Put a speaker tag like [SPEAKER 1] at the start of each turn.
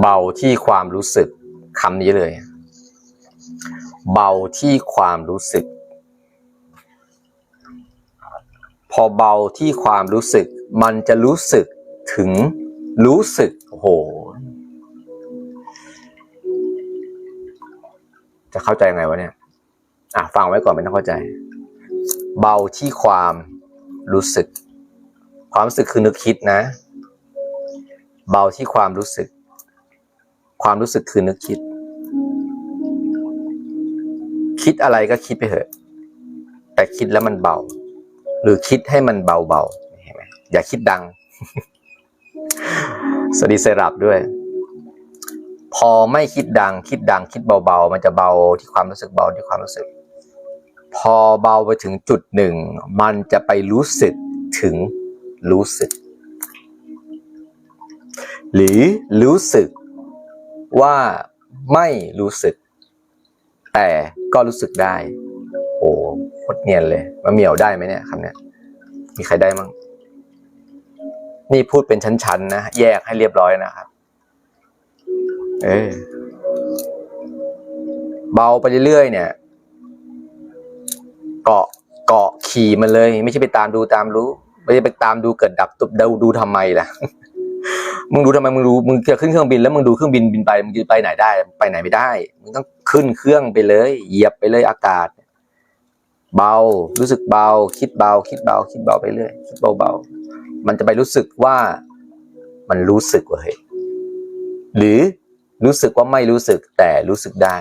[SPEAKER 1] เบาที่ความรู้สึกคำนี้เลย เบาที่ความรู้สึก พอเบาที่ความรู้สึก มันจะรู้สึกถึงรู้สึกโอ้โหจะเข้าใจยังไงวะเนี่ย อะฟังไว้ก่อนไม่ต้องเข้าใจ เบาที่ความรู้สึก ความรู้สึกคือนึกคิดนะ เบาที่ความรู้สึก ความรู้สึกคือนึกคิด คิดอะไรก็คิดไปเถอะ แต่คิดแล้วมันเบา หรือคิดให้มันเบาๆเห็นไหมอย่าคิดดัง สวัสดีเซรับด้วย พอไม่คิดดัง คิดดัง คิดเบาๆ มันจะเบาที่ความรู้สึกเบาที่ความรู้สึก พอเบาไปถึงจุดหนึ่ง มันจะไปรู้สึกถึงรู้สึก หรือรู้สึก ว่าไม่รู้สึก แต่ก็รู้สึกได้ โอ้โคตรเนียนเลยมาเหมียวได้ไหมเนี่ยคำเนี้ยมีใครได้มั้งนี่พูดเป็นชั้นๆนะแยกให้เรียบร้อยนะครับ เออเบาไปเรื่อยๆเนี่ย เกาะเกาะขี่มันเลย ไม่ใช่ไปตามดูตามรู้ ไม่ใช่ไปตามดูเกิดดับตุบดูดูทำไมล่ะ มึงดูทำไมมึงดูมึงจะขึ้นเครื่องบินแล้วมึงดูเครื่องบินบินไปมึงจะไปไหนได้ ไปไหนไม่ได้ มึงต้องขึ้นเครื่องไปเลย เหยียบไปเลยอากาศ เบารู้สึกเบา คิดเบา คิดเบา คิดเบาไปเรื่อยคิดเบาๆมันจะไปรู้สึกว่ามันรู้สึกว่าเฮ้ยหรือรู้สึกว่าไม่รู้สึกแต่รู้สึกได้